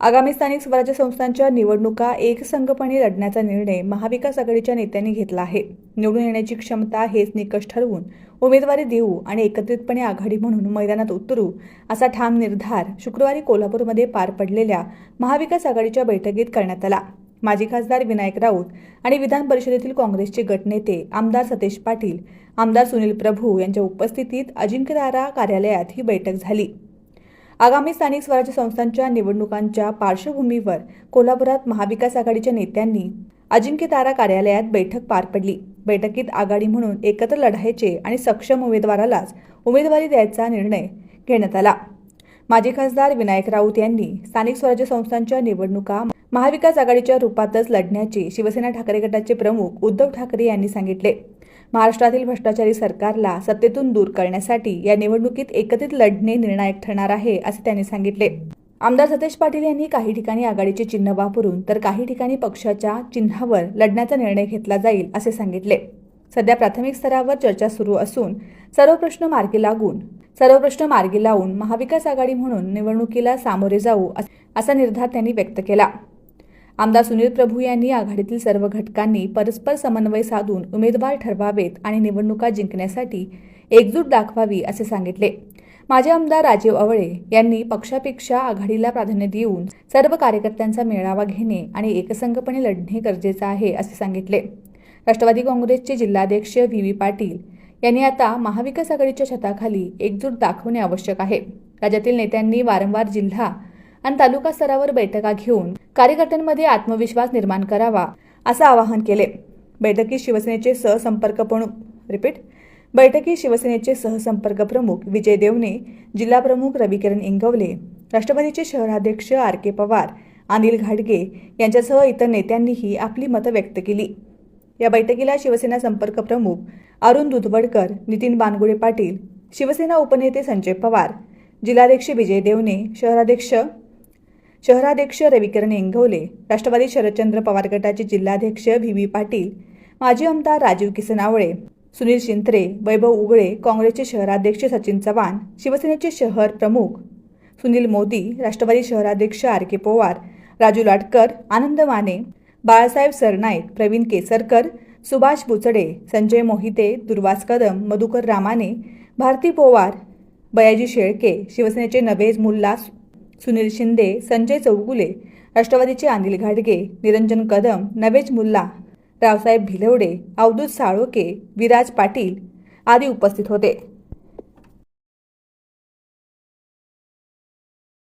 आगामी स्थानिक स्वराज्य संस्थांच्या निवडणुका एकसंघपणे लढण्याचा निर्णय महाविकास आघाडीच्या नेत्यांनी घेतला आहे. निवडून येण्याची क्षमता हेच निकष ठरवून उमेदवारी देऊ आणि एकत्रितपणे आघाडी म्हणून मैदानात उतरू असा ठाम निर्धार शुक्रवारी कोल्हापूरमध्ये पार पडलेल्या महाविकास आघाडीच्या बैठकीत करण्यात आला. माजी खासदार विनायक राऊत आणि विधान परिषदेतील काँग्रेसचे गटनेते आमदार सतेज पाटील आमदार सुनील प्रभू यांच्या उपस्थितीत अजिंक्यतारा कार्यालयात ही बैठक झाली. आगामी स्थानिक स्वराज्य संस्थांच्या निवडणुकांच्या पार्श्वभूमीवर कोल्हापुरात महाविकास आघाडीच्या नेत्यांनी अजिंक्य तारा कार्यालयात बैठक पार पडली. बैठकीत आघाडी म्हणून एकत्र लढायचे आणि सक्षम उमेदवारालाच उमेदवारी द्यायचा निर्णय घेण्यात आला. माजी खासदार विनायक राऊत यांनी स्थानिक स्वराज्य संस्थांच्या निवडणुका महाविकास आघाडीच्या रूपातच लढण्याचे शिवसेना ठाकरे गटाचे प्रमुख उद्धव ठाकरे यांनी सांगितले. महाराष्ट्रातील भ्रष्टाचारी सरकारला सत्तेतून दूर करण्यासाठी या निवडणुकीत एकत्रित लढणे निर्णायक ठरणार आहे असे त्यांनी सांगितले. आमदार सतेज पाटील यांनी काही ठिकाणी आघाडीचे चिन्ह वापरून तर काही ठिकाणी पक्षाच्या चिन्हावर लढण्याचा निर्णय घेतला जाईल असे सांगितले. सध्या प्राथमिक स्तरावर चर्चा सुरू असून सर्व प्रश्न मार्गी लागून सर्व प्रश्न मार्गी लावून महाविकास आघाडी म्हणून निवडणुकीला सामोरे जाऊ असा निर्धार त्यांनी व्यक्त केला. आमदार सुनील प्रभू यांनी आघाडीतील सर्व घटकांनी परस्पर समन्वय साधून उमेदवार ठरवावेत आणि निवडणुका जिंकण्यासाठी एकजूट दाखवावी असे सांगितले. माजी आमदार राजीव आवळे यांनी पक्षापेक्षा आघाडीला प्राधान्य देऊन सर्व कार्यकर्त्यांचा मेळावा घेणे आणि एकसंघपणे लढणे गरजेचं आहे असे सांगितले. राष्ट्रवादी काँग्रेसचे जिल्हाध्यक्ष व्ही. व्ही. पाटील यांनी आता महाविकास आघाडीच्या छताखाली एकजूट दाखवणे आवश्यक आहे. राज्यातील नेत्यांनी वारंवार जिल्हा आणि तालुका स्तरावर बैठका घेऊन कार्यकर्त्यांमध्ये आत्मविश्वास निर्माण करावा असं आवाहन केले. बैठकीत शिवसेनेचे सहसंपर्क प्रमुख रिपीट बैठकीत शिवसेनेचे सहसंपर्क प्रमुख विजय देवणे जिल्हाप्रमुख रविकिरण इंगवले राष्ट्रवादीचे शहराध्यक्ष आर के पवार अनिल घाडगे यांच्यासह इतर नेत्यांनीही आपली मतं व्यक्त केली. या बैठकीला शिवसेना संपर्क प्रमुख अरुण दुधवडकर नितीन बानगुडे पाटील शिवसेना उपनेते संजय पवार जिल्हाध्यक्ष विजय देवणे शहराध्यक्ष शहराध्यक्ष रविकिरण इंगवले राष्ट्रवादी शरदचंद्र पवार गटाचे जिल्हाध्यक्ष व्ही व्ही पाटील माजी आमदार राजीव किसनावळे सुनील शिंत्रे वैभव उगळे काँग्रेसचे शहराध्यक्ष सचिन चव्हाण शिवसेनेचे शहर प्रमुख सुनील मोदी राष्ट्रवादी शहराध्यक्ष आर के पवार राजू लाटकर आनंद माने बाळासाहेब सरनाईक प्रवीण केसरकर सुभाष बुचडे संजय मोहिते दुर्वास कदम मधुकर रामाने भारती पोवार बयाजी शेळके शिवसेनेचे नवेज मुल्ला सुनील शिंदे संजय चौगुले राष्ट्रवादीचे अनिल घाटगे निरंजन कदम नवेज मुल्ला रावसाहेब भिलवडे अवधूत साळोके विराज पाटील आदी उपस्थित होते.